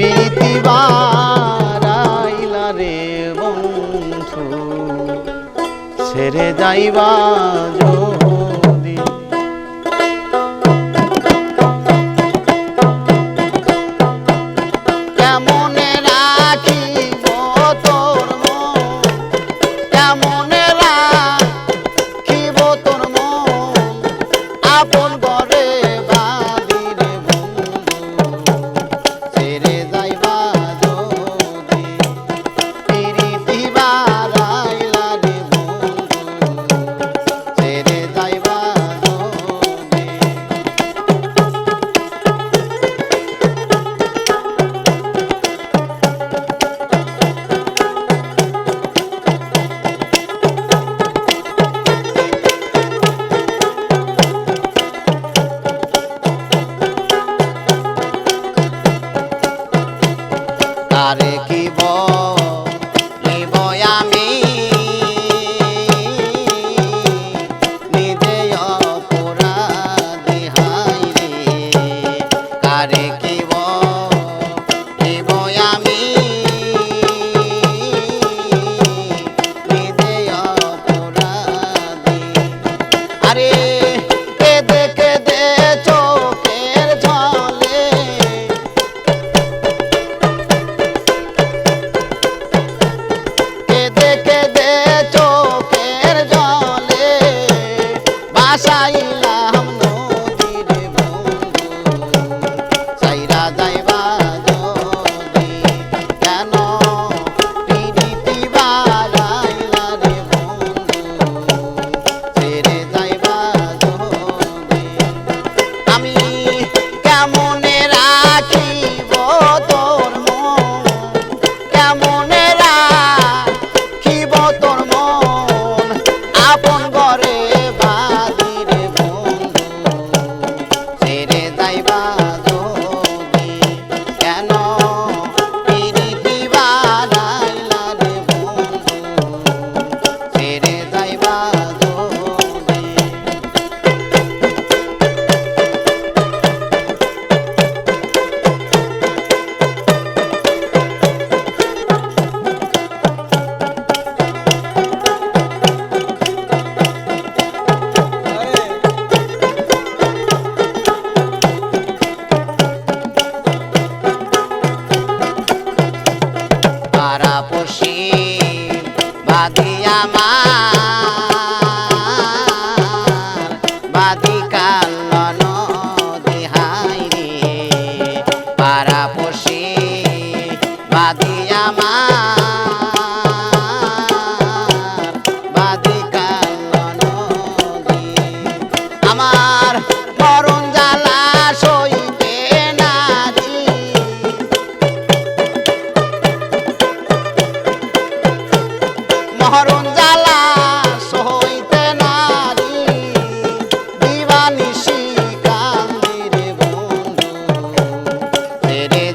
বিরীতি বারাইলা রে বন্ধু। সেরে যাইবা যদি। কেমন রাখিব তোর মন? কেমন রাখিব তোর মন? আপন রে কি আশাই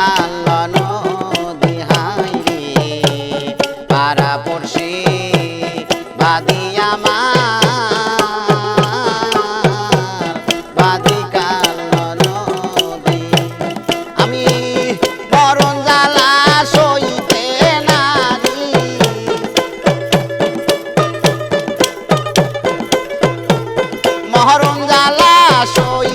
কাল্লন দিহাই পারা পড়শি বাদিয়া মা। মহরম জ্বালা সই